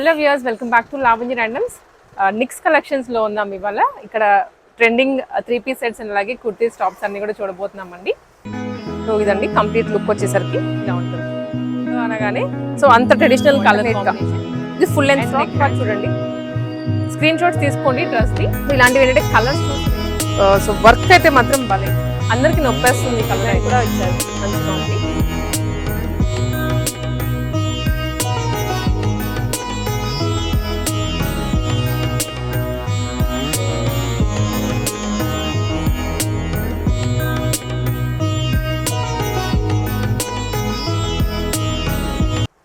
Hello viewers welcome back to Lavanya randoms నిక్స్ కలెక్షన్స్లో ఉన్నాం ఇవాళ. ఇక్కడ trending three piece sets and అలాగే కుర్తీస్ టాప్స్ అన్ని కూడా చూడబోతున్నామండి. సో ఇదండి కంప్లీట్ లుక్ వచ్చేసరికి ఇలా ఉంటుంది అనగానే సో అంత ట్రెడిషనల్ కలర్ ఇది ఫుల్ లెంత్ ఫ్రాక్ చూడండి. స్క్రీన్ షాట్స్ తీసుకోండి డ్రెస్ది ఇలాంటివి ఏంటంటే కలర్స్ సో వర్క్ అయితే మాత్రం భలే. అందరికి నొప్పేస్తుంది కలర్ కూడా ఇచ్చారు. మంచిగా ఉంది.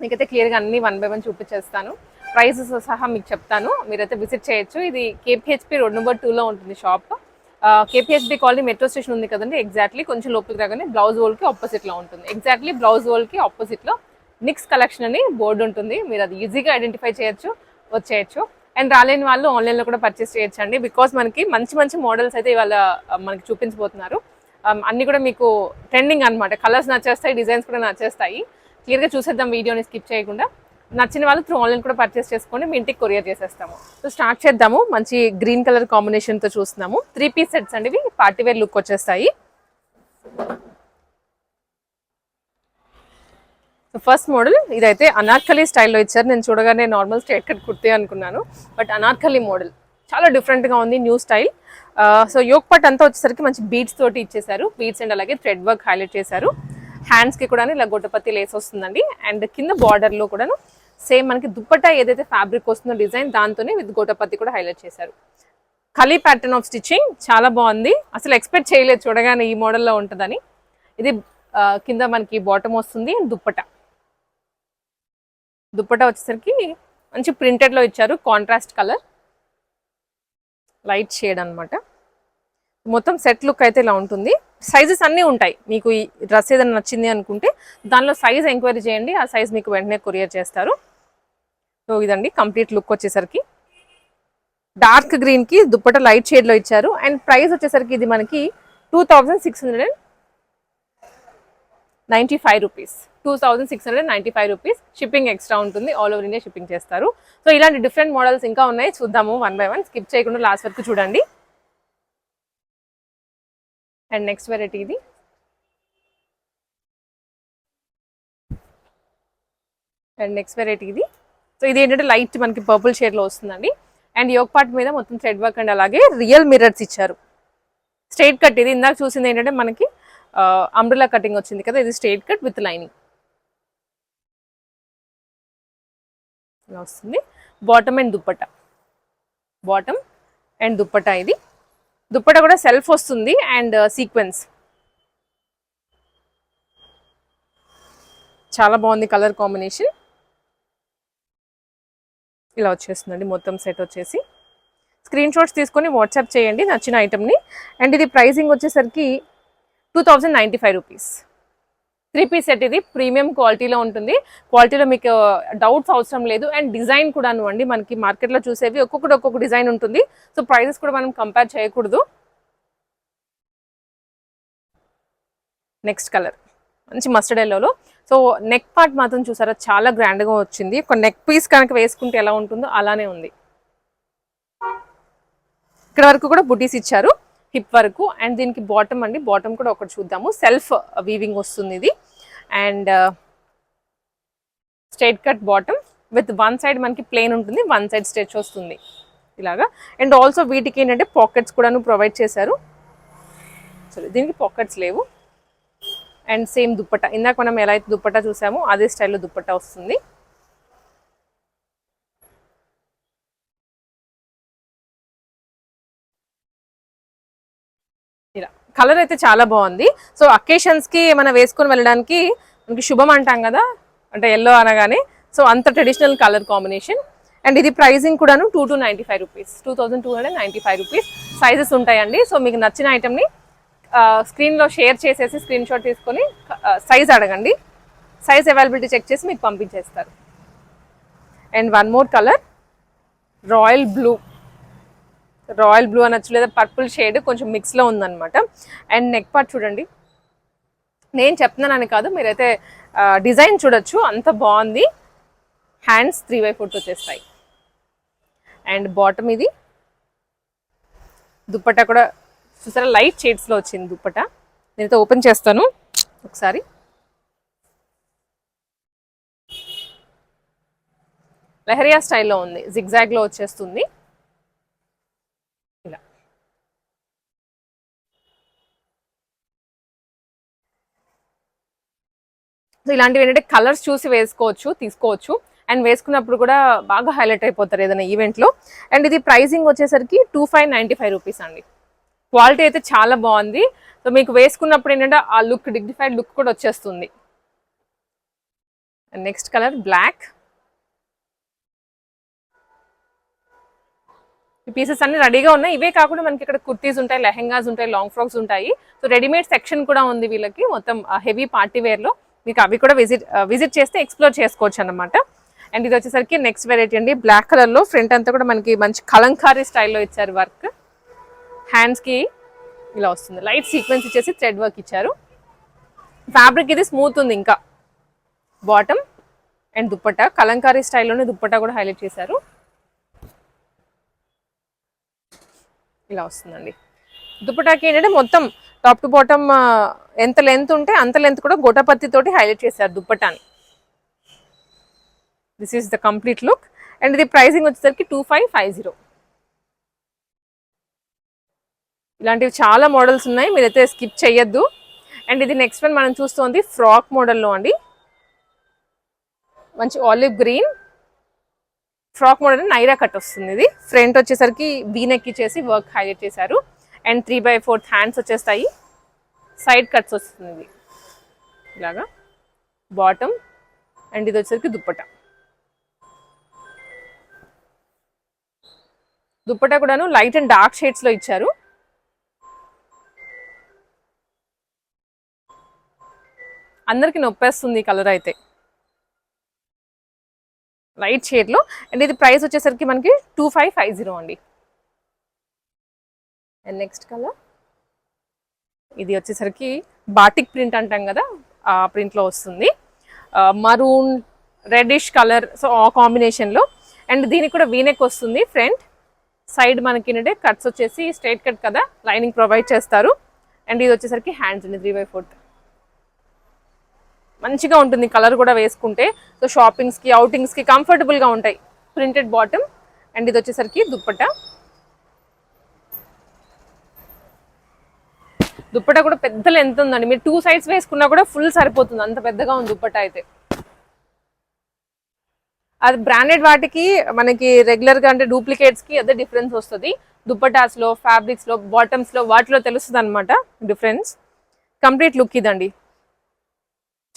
మీకైతే క్లియర్గా అన్ని వన్ బై వన్ చూపించేస్తాను. ప్రైజెస్ సహా మీకు చెప్తాను. మీరైతే విజిట్ చేయొచ్చు. ఇది కేపీహెచ్పి రోడ్ నెంబర్ టూలో ఉంటుంది shop. KPHB colony metro station ఉంది కదండి ఎగ్జాక్ట్లీ కొంచెం లోపలికి రాగానే బ్లౌజ్ హోల్కి ఆపోజిట్లో ఉంటుంది. ఎగ్జాక్ట్లీ బ్లౌజ్ హోల్కి ఆపోజిట్లో నిక్స్ కలెక్షన్ అని బోర్డు ఉంటుంది. మీరు అది ఈజీగా ఐడెంటిఫై చేయొచ్చు వచ్చేయచ్చు. అండ్ రాలేని వాళ్ళు ఆన్లైన్లో కూడా పర్చేస్ చేయొచ్చు అండి. బికాస్ మనకి మంచి మంచి మోడల్స్ అయితే ఇవాళ మనకి చూపించబోతున్నారు. అన్నీ కూడా మీకు ట్రెండింగ్ అనమాట కలర్స్ నచ్చేస్తాయి డిజైన్స్ కూడా నచ్చేస్తాయి. క్లియర్గా చూసేద్దాం వీడియోని స్కిప్ చేయకుండా. నచ్చిన వాళ్ళు త్రూ ఆన్లైన్ కూడా పర్చేస్ చేసుకోండి. మీ ఇంటికి కొరియర్ చేసేస్తాము. సో స్టార్ట్ చేద్దాము. మంచి గ్రీన్ కలర్ కాంబినేషన్తో చూస్తున్నాము. త్రీ పీస్ సెట్స్ అండి ఇవి పార్టీ వేర్ లుక్ వచ్చేస్తాయి. సో ఫస్ట్ మోడల్ ఇదైతే అనార్కలి స్టైల్లో ఇచ్చారు. నేను చూడగానే నార్మల్ స్ట్రేట్ కట్ కుర్తే అనుకున్నాను. బట్ అనార్కలి మోడల్ చాలా డిఫరెంట్గా ఉంది న్యూ స్టైల్ సో యోగ్ పట్ అంతా వచ్చేసరికి మంచి బీడ్స్ తోటి ఇచ్చేసారు బీడ్స్ అండ్ అలాగే థ్రెడ్ వర్క్ హైలైట్ చేశారు. హ్యాండ్స్కి కూడా ఇలా గొడ్డపత్తి లేస్ వస్తుందండి. అండ్ కింద బార్డర్లో కూడాను సేమ్ మనకి దుప్పటా ఏదైతే ఫ్యాబ్రిక్ వస్తుందో డిజైన్ దాంతోనే విత్ గోటపత్తి కూడా హైలైట్ చేశారు. కలీ ప్యాటర్న్ ఆఫ్ స్టిచ్చింగ్ చాలా బాగుంది. అసలు ఎక్స్పెక్ట్ చేయలేదు చూడగానే ఈ మోడల్లో ఉంటుందని. ఇది కింద మనకి బాటమ్ వస్తుంది అండ్ దుప్పట దుప్పట వచ్చేసరికి మంచి ప్రింటెడ్లో ఇచ్చారు కాంట్రాస్ట్ కలర్ లైట్ షేడ్ అనమాట మొత్తం సెట్ లుక్ అయితే ఇలా ఉంటుంది. సైజెస్ అన్నీ ఉంటాయి. మీకు ఈ డ్రెస్ ఏదైనా నచ్చింది అనుకుంటే దానిలో సైజ్ ఎంక్వైరీ చేయండి. ఆ సైజ్ మీకు వెంటనే కొరియర్ చేస్తారు. సో ఇదండి కంప్లీట్ లుక్ వచ్చేసరికి. డార్క్ గ్రీన్కి దుప్పట లైట్ షేడ్లో ఇచ్చారు. అండ్ ప్రైస్ వచ్చేసరికి ఇది మనకి two thousand six hundred and ninety five rupees two thousand six hundred ninety five rupees shipping extra ఉంటుంది. ఆల్ ఓవర్ ఇండియా షిప్పింగ్ చేస్తారు. సో ఇలాంటి డిఫరెంట్ మోడల్స్ ఇంకా ఉన్నాయి. చూద్దాము. వన్ బై వన్ స్కిప్ చేయకుండా లాస్ట్ వరకు చూడండి. అండ్ నెక్స్ట్ వెరైటీ ఇది. అండ్ నెక్స్ట్ వెరైటీ ఇది. సో ఇది ఏంటంటే లైట్ మనకి పర్పుల్ షేడ్లో వస్తుందండి. అండ్ యోగ్ పార్ట్ మీద మొత్తం థ్రెడ్ వర్క్ అండ్ అలాగే రియల్ మిర్రర్స్ ఇచ్చారు. స్ట్రైట్ కట్ ఇది ఇందాక చూసింది ఏంటంటే మనకి అంబ్రిలా కటింగ్ వచ్చింది కదా ఇది స్ట్రైట్ కట్ విత్ లైనింగ్. ఇలా వస్తుంది. Bottom and dupatta. Bottom and dupatta ఇది. దుప్పట కూడా సెల్ఫ్ వస్తుంది అండ్ uh, సీక్వెన్స్ చాలా బాగుంది కలర్ కాంబినేషన్ ఇలా వచ్చేస్తుందండి మొత్తం సెట్ వచ్చేసి. స్క్రీన్ షాట్స్ తీసుకొని వాట్సాప్ చేయండి నచ్చిన ఐటమ్ని అండ్ ఇది ప్రైసింగ్ వచ్చేసరికి two thousand ninety five rupees three piece set ఇది ప్రీమియం క్వాలిటీలో ఉంటుంది. క్వాలిటీలో మీకు డౌట్స్ అవసరం లేదు. అండ్ డిజైన్ కూడా అండి మనకి మార్కెట్లో చూసేవి ఒక్కొక్కటి ఒక్కొక్క డిజైన్ ఉంటుంది. సో ప్రైజెస్ కూడా మనం కంపేర్ చేయకూడదు. నెక్స్ట్ కలర్ మంచి మస్టర్డ్ ఎల్లోలో సో నెక్ పార్ట్ మాత్రం చూసారా చాలా గ్రాండ్గా వచ్చింది. ఒక నెక్ పీస్ కనుక వేసుకుంటే ఎలా ఉంటుందో అలానే ఉంది. ఇక్కడ వరకు కూడా బుటీస్ ఇచ్చారు హిప్ వరకు. అండ్ దీనికి బాటమ్ అండి బాటమ్ కూడా ఒకటి చూద్దాము. సెల్ఫ్ వీవింగ్ వస్తుంది ఇది. And uh, straight cut bottom with one side మనకి ప్లేన్ ఉంటుంది వన్ సైడ్ స్ట్రెచ్ వస్తుంది. ఇలాగా. అండ్ ఆల్సో వీటికి ఏంటంటే పాకెట్స్ కూడాను ప్రొవైడ్ చేశారు. సరే దీనికి పాకెట్స్ లేవు. And same dupatta. ఇందాక మనం ఎలా అయితే దుప్పట చూసామో అదే స్టైల్లో దుప్పట వస్తుంది ఇలా కలర్ అయితే చాలా బాగుంది. సో అకేషన్స్కి మనం ఏమైనా వేసుకొని వెళ్ళడానికి మనకి శుభం అంటాం కదా? అంటే ఎల్లో అనగానే. సో అంత ట్రెడిషనల్ కలర్ కాంబినేషన్ అండ్ ఇది ప్రైజింగ్ కూడాను two two ninety five rupees two thousand two hundred ninety five rupees sizes ఉంటాయండి. సో మీకు నచ్చిన ఐటమ్ని స్క్రీన్లో షేర్ చేసేసి స్క్రీన్ షాట్ తీసుకొని సైజ్ అడగండి. సైజ్ అవైలబిలిటీ చెక్ చేసి మీకు పంపించేస్తారు. And one more colour royal blue royal blue అనొచ్చు లేదా పర్పుల్ షేడ్ కొంచెం మిక్స్లో ఉందన్నమాట. అండ్ నెక్ పార్ట్ చూడండి. నేను చెప్తున్నానని కాదు మీరైతే డిజైన్ చూడొచ్చు. అంత బాగుంది. హ్యాండ్స్ త్రీ బై ఫోర్త్ వచ్చేస్తాయి. అండ్ బాటమ్ ఇది. దుప్పట కూడా చూసారా? లైట్ షేడ్స్లో వచ్చింది దుప్పట. నేనైతే ఓపెన్ చేస్తాను. ఒకసారి. లెహరియా స్టైల్లో ఉంది. జిగ్జాగ్లో వచ్చేస్తుంది. సో ఇలాంటివి ఏంటంటే కలర్స్ చూసి వేసుకోవచ్చు తీసుకోవచ్చు. అండ్ వేసుకున్నప్పుడు కూడా బాగా హైలైట్ అయిపోతారు ఏదైనా ఈవెంట్లో అండ్ ఇది ప్రైసింగ్ వచ్చేసరికి two five ninety five rupees అండి. క్వాలిటీ అయితే చాలా బాగుంది. సో మీకు వేసుకున్నప్పుడు ఏంటంటే ఆ లుక్ డిగ్నిఫైడ్ లుక్ కూడా వచ్చేస్తుంది. అండ్ నెక్స్ట్ కలర్ బ్లాక్ ఈ పీసెస్ అన్ని రెడీగా ఉన్నాయి. ఇవే కాకుండా మనకి ఇక్కడ కుర్తీస్ ఉంటాయి లెహెంగాస్ ఉంటాయి లాంగ్ ఫ్రాక్స్ ఉంటాయి. సో రెడీమేడ్ సెక్షన్ కూడా ఉంది వీళ్ళకి. మొత్తం హెవీ పార్టీ వేర్లో మీకు అవి కూడా విజిట్ విజిట్ uh, చేస్తే ఎక్స్ప్లోర్ చేసుకోవచ్చు అన్నమాట. అండ్ ఇది వచ్చేసరికి నెక్స్ట్ వెరైటీ అండి. బ్లాక్ కలర్లో ఫ్రంట్ అంతా కూడా మనకి మంచి కలంకారీ స్టైల్లో ఇచ్చారు వర్క్ హ్యాండ్స్కి ఇలా వస్తుంది. లైట్ సీక్వెన్స్ ఇచ్చేసి థ్రెడ్ వర్క్ ఇచ్చారు. ఫ్యాబ్రిక్ ఇది స్మూత్ ఉంది ఇంకా. Bottom and dupatta. కలంకారీ స్టైల్లోనే దుప్పట కూడా హైలైట్ చేశారు. ఇలా వస్తుందండి. దుప్పటాకి ఏంటంటే మొత్తం టాప్ టు బాటమ్ ఎంత లెంత్ ఉంటే అంత లెంత్ కూడా గోటపత్తి తోటి హైలైట్ చేశారు దుప్పటాని this is the complete look and ఇది ప్రైసింగ్ వచ్చేసరికి టూ ఫైవ్ ఫైవ్ జీరో. ఇలాంటివి చాలా మోడల్స్ ఉన్నాయి మీరైతే స్కిప్ చేయొద్దు అండ్ ఇది నెక్స్ట్ వన్ మనం చూస్తోంది ఫ్రాక్ మోడల్లో అండి. మంచి olive green. Frock model Naira cut వస్తుంది ఇది. ఫ్రంట్ వచ్చేసరికి బీనెక్కి ఇచ్చేసి వర్క్ హైలైట్ చేశారు. And three by fourth hands వచ్చేస్తాయి. సైడ్ కట్స్ వస్తుంది ఇలాగా. బాటమ్ అండ్ ఇది వచ్చేసరికి దుప్పట. దుప్పట కూడాను లైట్ అండ్ డార్క్ షేడ్స్లో ఇచ్చారు. అందరికి నొప్పేస్తుంది ఈ కలర్ అయితే. లైట్ షేడ్లో. అండ్ ఇది ప్రైస్ వచ్చేసరికి మనకి టూ ఫైవ్ ఫైవ్ జీరో అండి. అండ్ నెక్స్ట్ కలర్ ఇది వచ్చేసరికి బాటిక్ ప్రింట్ అంటాం కదా ఆ ప్రింట్లో వస్తుంది. మరూన్ రెడ్డిష్ కలర్ సో ఆ కాంబినేషన్లో అండ్ దీనికి కూడా వీనెక్ వస్తుంది ఫ్రంట్ సైడ్ మనకి ఏంటంటే కట్స్ వచ్చేసి స్ట్రైట్ కట్ కదా లైనింగ్ ప్రొవైడ్ చేస్తారు. అండ్ ఇది వచ్చేసరికి హ్యాండ్స్ అండి త్రీ బై ఫోర్త్ మంచిగా ఉంటుంది కలర్ కూడా వేసుకుంటే. సో షాపింగ్స్కి అవుటింగ్స్కి కంఫర్టబుల్గా ఉంటాయి. ప్రింటెడ్ బాటమ్ అండ్ ఇది వచ్చేసరికి దుప్పట. దుప్పట కూడా పెద్ద లెంత్ ఉందండి. మీరు టూ సైడ్స్ వేసుకున్నా కూడా ఫుల్ సరిపోతుంది. అంత పెద్దగా ఉంది దుప్పట అయితే. అది బ్రాండెడ్ వాటికి మనకి రెగ్యులర్గా అంటే డూప్లికేట్స్కి అదే డిఫరెన్స్ వస్తుంది. దుప్పటాస్లో ఫ్యాబ్రిక్స్లో బాటమ్స్లో వాటిలో తెలుస్తుంది అనమాట డిఫరెన్స్ కంప్లీట్ లుక్ ఇదండి.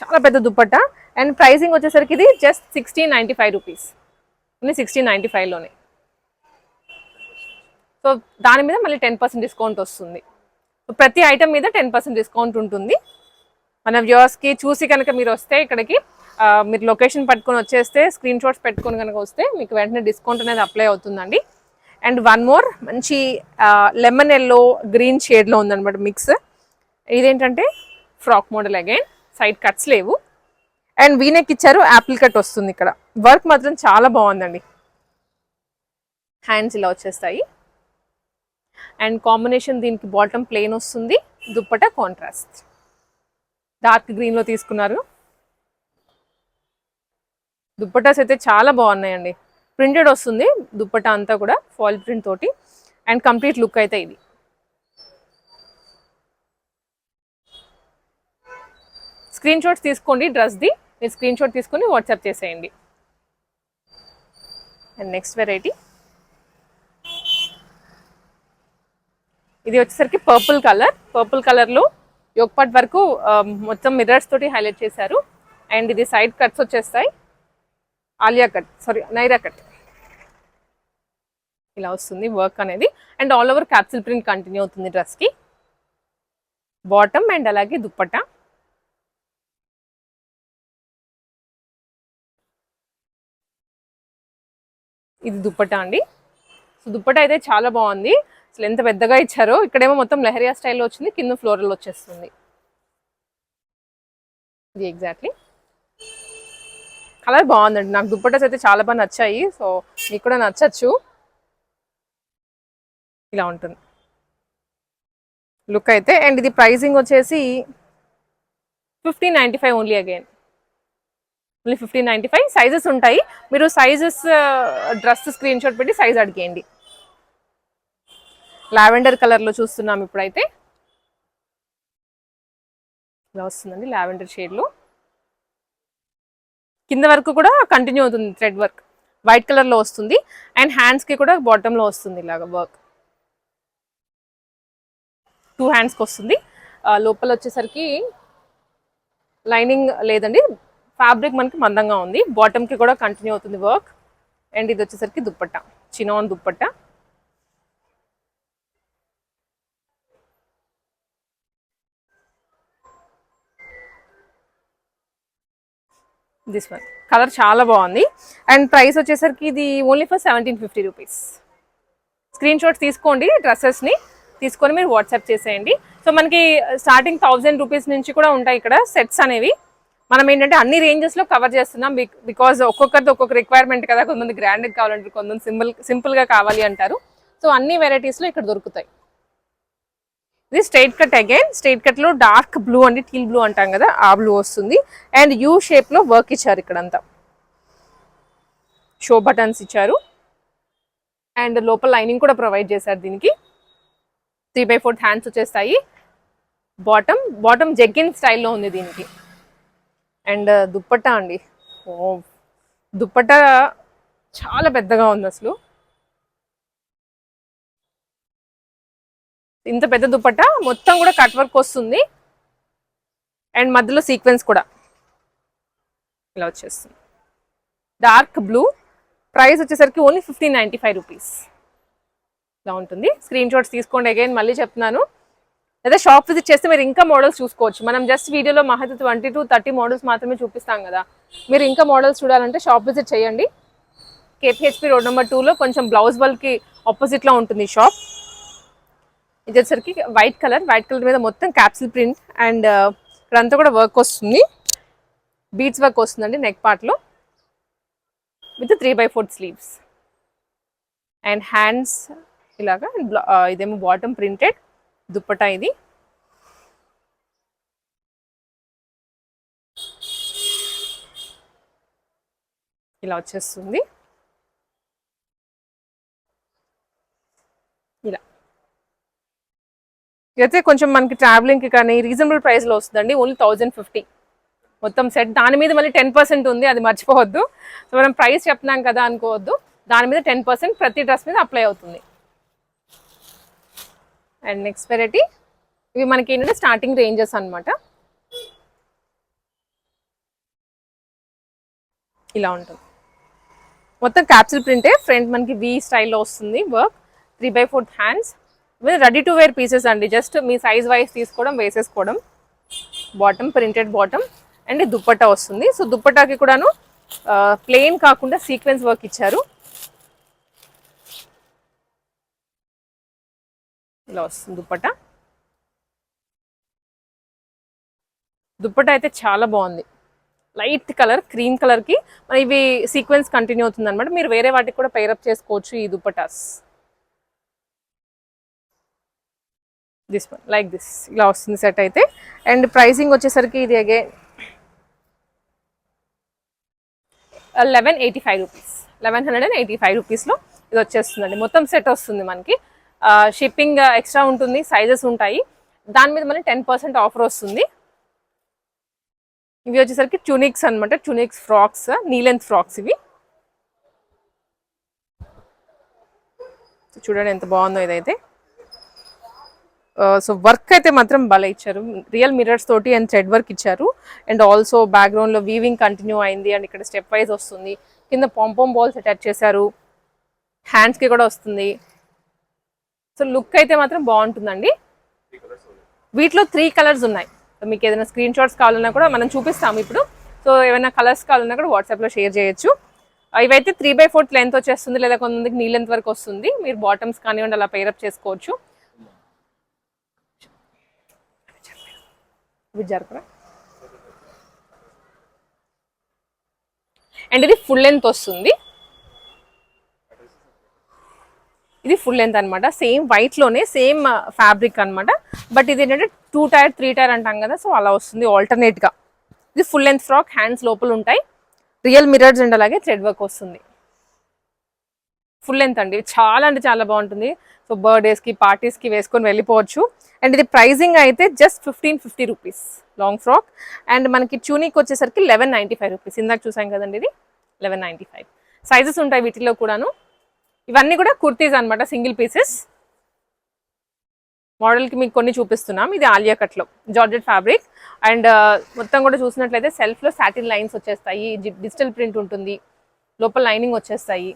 చాలా పెద్ద దుప్పట్ట అండ్ ప్రైసింగ్ వచ్చేసరికి ఇది just sixteen ninety five rupees ఇది సిక్స్టీన్ నైంటీ ఫైవ్లోనే సో దాని మీద మళ్ళీ టెన్ పర్సెంట్ డిస్కౌంట్ వస్తుంది. ప్రతి ఐటమ్ మీద టెన్ పర్సెంట్ డిస్కౌంట్ ఉంటుంది. మన వ్యూవర్స్కి చూసి కనుక మీరు వస్తే ఇక్కడికి మీరు లొకేషన్ పట్టుకొని వచ్చేస్తే స్క్రీన్ షాట్స్ పెట్టుకొని కనుక వస్తే మీకు వెంటనే డిస్కౌంట్ అనేది అప్లై అవుతుందండి. అండ్ వన్ మోర్ మంచి లెమన్ ఎల్లో గ్రీన్ షేడ్లో ఉందన్నమాట మిక్స్ ఇదేంటంటే frock model again side cuts లేవు. అండ్ వీనెక్ ఇచ్చారు యాపిల్ కట్ వస్తుంది ఇక్కడ. వర్క్ మాత్రం చాలా బాగుందండి. హ్యాండ్స్ ఇలా వచ్చేస్తాయి. అండ్ కాంబినేషన్ దీనికి బాటమ్ ప్లెయిన్ వస్తుంది. దుప్పట కాంట్రాస్ట్. డార్క్ గ్రీన్లో తీసుకున్నారు. దుప్పటాస్ అయితే చాలా బాగున్నాయండి. ప్రింటెడ్ వస్తుంది దుప్పట అంతా కూడా ఫాల్ ప్రింట్ తోటి. అండ్ కంప్లీట్ లుక్ అయితే ఇది. స్క్రీన్ షాట్స్ తీసుకోండి డ్రెస్ది మీరు స్క్రీన్ షాట్ తీసుకొని వాట్సాప్ చేసేయండి. And next variety. ఇది వచ్చేసరికి పర్పుల్ కలర్ పర్పుల్ కలర్లో యోగపాట్ వరకు మొత్తం మిర్రర్స్ తోటి హైలైట్ చేశారు. అండ్ ఇది సైడ్ కట్స్ వచ్చేస్తాయి. Alia cut sorry Naira cut ఇలా వస్తుంది వర్క్ అనేది. And all over capsule print continue అవుతుంది డ్రెస్కి బాటమ్ అండ్ అలాగే దుప్పట్ట ఇది దుప్పట అండి. సో దుప్పట అయితే చాలా బాగుంది. అసలు ఎంత పెద్దగా ఇచ్చారో ఇక్కడేమో మొత్తం లెహరియా స్టైల్లో వచ్చింది కింద ఫ్లోరల్ వచ్చేస్తుంది. ఇది ఎగ్జాక్ట్లీ కలర్ బాగుందండి. నాకు దుప్పటస్ అయితే చాలా బాగా నచ్చాయి సో మీకు కూడా నచ్చచ్చు. ఇలా ఉంటుంది. లుక్ అయితే అండ్ ఇది ప్రైజింగ్ వచ్చేసి fifteen ninety five only again only fifteen ninety five sizes ఉంటాయి. మీరు సైజెస్ డ్రెస్ స్క్రీన్ షాట్ పెట్టి సైజ్ అడిగేయండి లావెండర్ కలర్లో చూస్తున్నాం ఇప్పుడైతే. ఇలా వస్తుందండి లావెండర్ షేడ్లో కింద వరకు కూడా కంటిన్యూ అవుతుంది థ్రెడ్ వర్క్. వైట్ కలర్లో వస్తుంది. అండ్ హ్యాండ్స్కి కూడా బాటంలో వస్తుంది ఇలాగ వర్క్. టూ హ్యాండ్స్కి వస్తుంది. లోపల వచ్చేసరికి లైనింగ్ లేదండి. ఫ్యాబ్రిక్ మనకి మందంగా ఉంది. బాటమ్కి కూడా కంటిన్యూ అవుతుంది వర్క్. అండ్ ఇది వచ్చేసరికి dupatta. Chinon dupatta. This one. Colour చాలా బాగుంది. అండ్ ప్రైస్ వచ్చేసరికి ఇది only for seventeen fifty rupees. Screen shots తీసుకోండి డ్రెస్సెస్ని తీసుకొని మీరు వాట్సాప్ చేసేయండి. సో మనకి స్టార్టింగ్ థౌజండ్ రూపీస్ నుంచి కూడా ఉంటాయి ఇక్కడ సెట్స్ అనేవి. మనం ఏంటంటే అన్ని రేంజెస్లో కవర్ చేస్తున్నాం బికాజ్ ఒక్కొక్కరిది ఒక్కొక్క రిక్వైర్మెంట్ కదా. కొంతమంది గ్రాండ్గా కావాలంటారు కొంతమంది సింపుల్ సింపుల్గా కావాలి అంటారు. సో అన్ని వెరైటీస్లో ఇక్కడ దొరుకుతాయి. ఇది స్ట్రైట్ కట్ అగైన్. స్ట్రైట్ కట్లో డార్క్ బ్లూ అండి టీల్ బ్లూ అంటాం కదా ఆ బ్లూ వస్తుంది. అండ్ యూ షేప్లో వర్క్ ఇచ్చారు ఇక్కడంతా. షో బటన్స్ ఇచ్చారు. అండ్ లోపల లైనింగ్ కూడా ప్రొవైడ్ చేశారు దీనికి. త్రీ బై ఫోర్త్ హ్యాండ్స్ వచ్చేస్తాయి. బాటమ్ బాటమ్ జగ్గిన్ స్టైల్లో ఉంది దీనికి. అండ్ దుప్పట్టా అండి. ఓ దుప్పట్టా చాలా పెద్దగా ఉంది అసలు. ఇంత పెద్ద దుపట్టా? మొత్తం కూడా కట్ వర్క్ వస్తుంది. అండ్ మధ్యలో సీక్వెన్స్ కూడా. ఇలా వచ్చేస్తుంది. డార్క్ బ్లూ ప్రైస్ వచ్చేసరికి only fifteen ninety five rupees ఇలా ఉంటుంది. స్క్రీన్ షాట్స్ తీసుకోండి అగైన్ మళ్ళీ చెప్తున్నాను. లేదా షాప్ విజిట్ చేస్తే మీరు ఇంకా మోడల్స్ చూసుకోవచ్చు. మనం జస్ట్ వీడియోలో మహతి ట్వంటీ టు థర్టీ మోడల్స్ మాత్రమే చూపిస్తాం కదా. మీరు ఇంకా మోడల్స్ చూడాలంటే షాప్ విజిట్ చేయండి. కేపీహెచ్పి రోడ్ నెంబర్ టూలో కొంచెం బ్లౌజ్ బల్కి ఆపోజిట్లో ఉంటుంది షాప్ ఇది వచ్చేసరికి వైట్ కలర్ వైట్ కలర్ మీద మొత్తం క్యాప్సిల్ ప్రింట్ అండ్ ఇక్కడంతా కూడా వర్క్ వస్తుంది. బీట్స్ వర్క్ వస్తుందండి నెక్ పార్ట్లో with three by fourth sleeves and hands ఇలాగా uh, ఇదేమో బాటమ్ ప్రింటెడ్ దుప్పటా ఇది. ఇలా వచ్చేస్తుంది. ఇలా. ఇదైతే కొంచెం మనకి ట్రావెలింగ్కి కానీ రీజనబుల్ ప్రైస్లో వస్తుందండి ఓన్లీ థౌజండ్ ఫిఫ్టీ మొత్తం సెట్ దాని మీద మళ్ళీ టెన్ పర్సెంట్ ఉంది అది మర్చిపోవద్దు. సో మనం ప్రైస్ చెప్తున్నాం కదా అనుకోవద్దు. దాని మీద టెన్ పర్సెంట్ ప్రతి డ్రెస్ మీద అప్లై అవుతుంది. అండ్ నెక్స్ట్ వెరైటీ ఇవి మనకి ఏంటంటే స్టార్టింగ్ రేంజెస్ అన్నమాట. ఇలా ఉంటుంది. మొత్తం క్యాప్సిల్ ప్రింటే ఫ్రంట్ మనకి వి స్టైల్లో వస్తుంది work three by fourth hands ready to wear pieces అండి. జస్ట్ మీ సైజ్ వైజ్ తీసుకోవడం వేసేసుకోవడం. Bottom printed bottom and dupatta వస్తుంది. సో దుప్పట్టాకి కూడాను ప్లెయిన్ కాకుండా సీక్వెన్స్ వర్క్ ఇచ్చారు. ఇలా వస్తుంది దుప్పట్టా దుప్పట్టా అయితే చాలా బాగుంది. లైట్ కలర్ క్రీమ్ కలర్కి. ఇవి సీక్వెన్స్ కంటిన్యూ అవుతుంది అనమాట మీరు వేరే వాటికి కూడా పైరప్ చేసుకోవచ్చు ఈ dupattas. This one like this ఇలా వస్తుంది సెట్ అయితే. అండ్ ప్రైసింగ్ వచ్చేసరికి ఇది again eleven eighty five rupees eleven hundred and eighty five రూపీస్లో ఇది వచ్చేస్తుందండి. మొత్తం సెట్ వస్తుంది మనకి. Uh, షిప్పింగ్ ఎక్స్ట్రా uh, ఉంటుంది సైజెస్ ఉంటాయి. దాని మీద మనకి టెన్ పర్సెంట్ ఆఫర్ వస్తుంది. ఇవి వచ్చేసరికి ట్యూనిక్స్ అన్నమాట. ట్యూనిక్స్ ఫ్రాక్స్ నీలెంత్ ఫ్రాక్స్ ఇవి. చూడండి ఎంత బాగుందో ఇదైతే. సో వర్క్ అయితే మాత్రం భలే ఇచ్చారు. రియల్ మిరర్స్ తోటి అండ్ థ్రెడ్ వర్క్ ఇచ్చారు. అండ్ ఆల్సో బ్యాక్గ్రౌండ్లో వీవింగ్ కంటిన్యూ అయింది అండ్ ఇక్కడ స్టెప్ వైజ్ వస్తుంది. కింద పాంపాం బాల్స్ అటాచ్ చేశారు. హ్యాండ్స్కి కూడా వస్తుంది. సో లుక్ అయితే మాత్రం బాగుంటుందండి. వీటిలో త్రీ కలర్స్ ఉన్నాయి. మీకు ఏదైనా స్క్రీన్ షాట్స్ కావాలన్నా కూడా మనం చూపిస్తాము ఇప్పుడు. సో ఏమైనా కలర్స్ కావాలన్నా కూడా వాట్సాప్లో షేర్ చేయొచ్చు. ఇవైతే త్రీ బై ఫోర్త్ లెంత్ వచ్చేస్తుంది. లేదా కొంతమందికి నీ లెంత్ వరకు వస్తుంది. మీరు బాటమ్స్ కానివ్వండి అలా పేరప్ చేసుకోవచ్చు. ఇవి జరపరా అండ్ ఇది ఫుల్ లెంత్ వస్తుంది. ఇది ఫుల్ లెంత్ అనమాట సేమ్ వైట్లోనే సేమ్ ఫ్యాబ్రిక్ అన్నమాట. బట్ uh, ఇది ఏంటంటే టూ టైర్ త్రీ టైర్ అంటాం కదా సో అలా వస్తుంది ఆల్టర్నేట్గా గా. ఇది ఫుల్ లెంత్ ఫ్రాక్ హ్యాండ్స్ లోపల ఉంటాయి. రియల్ మిరర్స్ అండ్ అలాగే థ్రెడ్ వర్క్ వస్తుంది. ఫుల్ లెంత్ అండి. చాలా అంటే చాలా బాగుంటుంది. సో బర్త్డేస్కి పార్టీస్కి వేసుకొని వెళ్ళిపోవచ్చు. అండ్ ఇది ప్రైజింగ్ అయితే just fifteen fifty rupees. Long frock and మనకి ట్యూనిక్ వచ్చేసరికి లెవెన్ నైంటీ ఫైవ్ రూపీస్. ఇందాక చూసాం కదండి ఇది? Eleven ninety five. సైజెస్ ఉంటాయి వీటిలో కూడాను. ఇవన్నీ కూడా కుర్తీస్ అనమాట సింగిల్ పీసెస్. మోడల్కి మీకు కొన్ని చూపిస్తున్నాం. ఇది ఆలియా కట్లో జార్జెట్ ఫ్యాబ్రిక్. అండ్ మొత్తం కూడా చూసినట్లయితే సెల్ఫ్లో సాటిన్ లైన్స్ వచ్చేస్తాయి. డిజిటల్ ప్రింట్ ఉంటుంది. లోపల లైనింగ్ వచ్చేస్తాయి.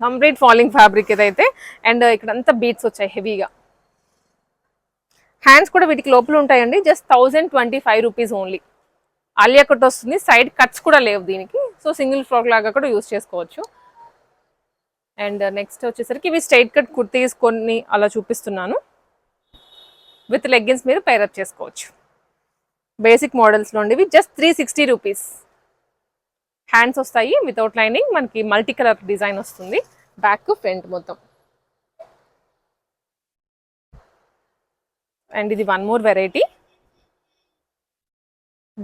కంప్లీట్ ఫాలింగ్ ఫ్యాబ్రిక్ ఇదైతే అండ్ ఇక్కడ అంతా బీట్స్ వచ్చాయి హెవీగా హ్యాండ్స్ కూడా వీటికి లోపల ఉంటాయండి just thousand twenty five rupees only Alia cut వస్తుంది సైడ్ కట్స్ కూడా లేవు దీనికి. సో సింగిల్ ఫ్రాక్ లాగా కూడా యూస్ చేసుకోవచ్చు. అండ్ నెక్స్ట్ uh, వచ్చేసరికి ఇవి స్ట్రైట్ కట్ కుర్తీస్ కొన్ని అలా చూపిస్తున్నాను. విత్ లెగ్గిన్స్ మీరు పైరప్ చేసుకోవచ్చు. బేసిక్ మోడల్స్లో ఉండేవి just three sixty rupees hands వస్తాయి. వితౌట్ లైనింగ్ మనకి మల్టీ కలర్ డిజైన్ వస్తుంది బ్యాక్ ఫ్రంట్ మొత్తం. అండ్ ఇది వన్ మోర్ వెరైటీ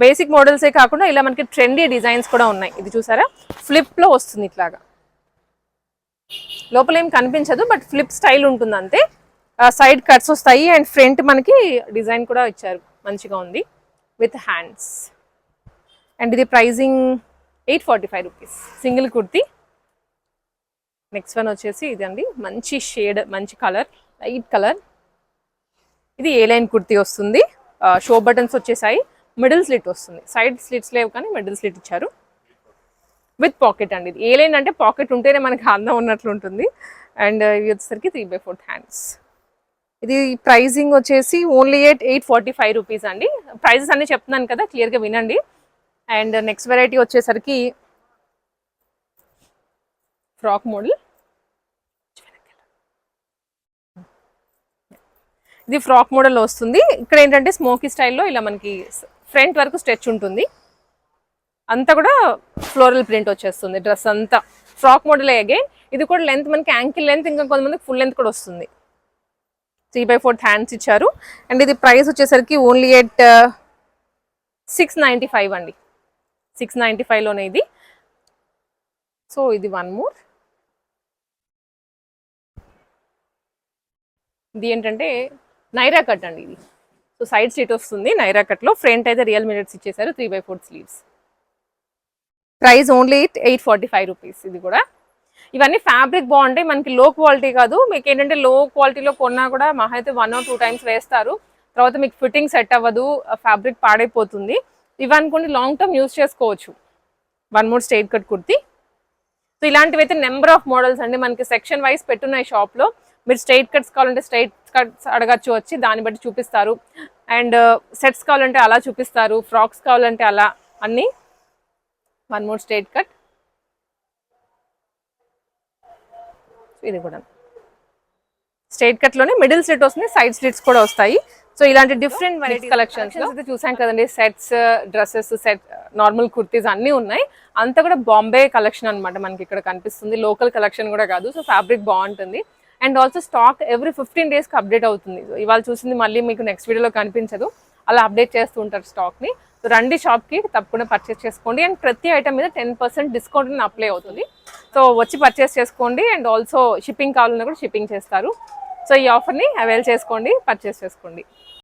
బేసిక్ మోడల్సే కాకుండా ఇలా మనకి ట్రెండీ డిజైన్స్ కూడా ఉన్నాయి. ఇది చూసారా? ఫ్లిప్లో వస్తుంది ఇట్లాగా. లోపల ఏం కనిపించదు బట్ ఫ్లిప్ స్టైల్ ఉంటుంది అంతే సైడ్ కట్స్ వస్తాయి అండ్ ఫ్రంట్ మనకి డిజైన్ కూడా ఇచ్చారు. మంచిగా ఉంది. విత్ హ్యాండ్స్ అండ్ ఇది pricing eight forty five rupees. Single kurti. Next one వచ్చేసి ఇదండి. మంచి షేడ్ మంచి కలర్ లైట్ కలర్. ఇది ఏ లైన్ కుర్తీ వస్తుంది? షో బటన్స్ వచ్చేసాయి. మిడిల్ స్లిట్ వస్తుంది. సైడ్ స్లిట్స్ లేవు కానీ మిడిల్ స్లిట్ ఇచ్చారు. విత్ పాకెట్ అండి ఇది. ఏ లైన్ అంటే పాకెట్ ఉంటేనే మనకి అందం ఉన్నట్లు ఉంటుంది. అండ్ ఇవి వచ్చేసరికి త్రీ బై ఫోర్త్ హ్యాండ్స్ ఇది ప్రైజింగ్ వచ్చేసి only eight eight forty five rupees అండి. ప్రైజెస్ అన్ని చెప్తున్నాను కదా క్లియర్గా వినండి. అండ్ నెక్స్ట్ వెరైటీ వచ్చేసరికి ఫ్రాక్ మోడల్. ఇది ఫ్రాక్ మోడల్ వస్తుంది. ఇక్కడ ఏంటంటే స్మోకీ స్టైల్లో ఇలా మనకి ఫ్రంట్ వరకు స్ట్రెచ్ ఉంటుంది. అంతా కూడా ఫ్లోరల్ ప్రింట్ వచ్చేస్తుంది డ్రెస్ అంతా. Frock model again. ఇది కూడా లెంత్ మనకి యాంకిల్ లెంత్ ఇంకా కొంతమందికి ఫుల్ లెంత్ కూడా వస్తుంది. త్రీ బై ఫోర్త్ హ్యాండ్స్ ఇచ్చారు. అండ్ ఇది ప్రైస్ వచ్చేసరికి only at six ninety five అండి. సిక్స్ నైంటీ ఫైవ్లోనే ఇది. సో ఇది వన్ మోర్. ఇది ఏంటంటే నైరా కట్ అండి ఇది. సో సైడ్ సీట్ వస్తుంది నైరా కట్లో ఫ్రంట్ అయితే రియల్ మిరర్స్ ఇచ్చేసారు three by fourth sleeves. Price only eight forty five rupees ఇది కూడా. ఇవన్నీ ఫ్యాబ్రిక్ బాగుంటాయి మనకి లో క్వాలిటీ కాదు. మీకు ఏంటంటే లో క్వాలిటీలో కొన్నా కూడా మహా అయితే వన్ ఆర్ టూ టైమ్స్ వేస్తారు. తర్వాత మీకు ఫిట్టింగ్ సెట్ అవ్వదు ఫ్యాబ్రిక్ పాడైపోతుంది. ఇవి అనుకోండి లాంగ్ టర్మ్ యూస్ చేసుకోవచ్చు. One more straight cut kurti. So ఇలాంటివి అయితే నెంబర్ ఆఫ్ మోడల్స్ అండి. మనకి సెక్షన్ వైజ్ పెట్టున్నాయి షాప్లో మీరు స్ట్రైట్ కట్స్ కావాలంటే స్ట్రైట్ కట్స్ అడగచ్చు వచ్చి దాన్ని బట్టి చూపిస్తారు. అండ్ సెట్స్ uh, కావాలంటే అలా చూపిస్తారు. ఫ్రాక్స్ కావాలంటే అలా అన్నీ. వన్ మోర్ స్ట్రైట్ కట్ ఇది కూడా. స్ట్రైట్ కట్లోనే మిడిల్ స్లిట్ వస్తుంది సైడ్ స్లిట్స్ కూడా వస్తాయి. సో ఇలాంటి డిఫరెంట్ వెరైటీ కలెక్షన్స్ అయితే చూసాం కదండి. Sets dresses set normal kurtis అన్నీ ఉన్నాయి. అంతా కూడా బాంబే కలెక్షన్ అన్నమాట మనకి ఇక్కడ కనిపిస్తుంది. లోకల్ కలెక్షన్ కూడా కాదు. సో ఫ్యాబ్రిక్ బాగుంటుంది. And also stock every fifteen డేస్కి అప్డేట్ అవుతుంది. ఇవాళ చూసింది మళ్ళీ మీకు నెక్స్ట్ వీడియోలో కనిపించదు. అలా అప్డేట్ చేస్తూ ఉంటారు స్టాక్ని సో రండి షాప్కి తప్పకుండా పర్చేస్ చేసుకోండి. అండ్ ప్రతి ఐటమ్ మీద టెన్ పర్సెంట్ డిస్కౌంట్ అప్లై అవుతుంది. సో వచ్చి పర్చేస్ చేసుకోండి. అండ్ ఆల్సో షిప్పింగ్ కావాలన్నా కూడా షిప్పింగ్ చేస్తారు. సో ఈ ఆఫర్ని అవైల్ చేసుకోండి పర్చేస్ చేసుకోండి.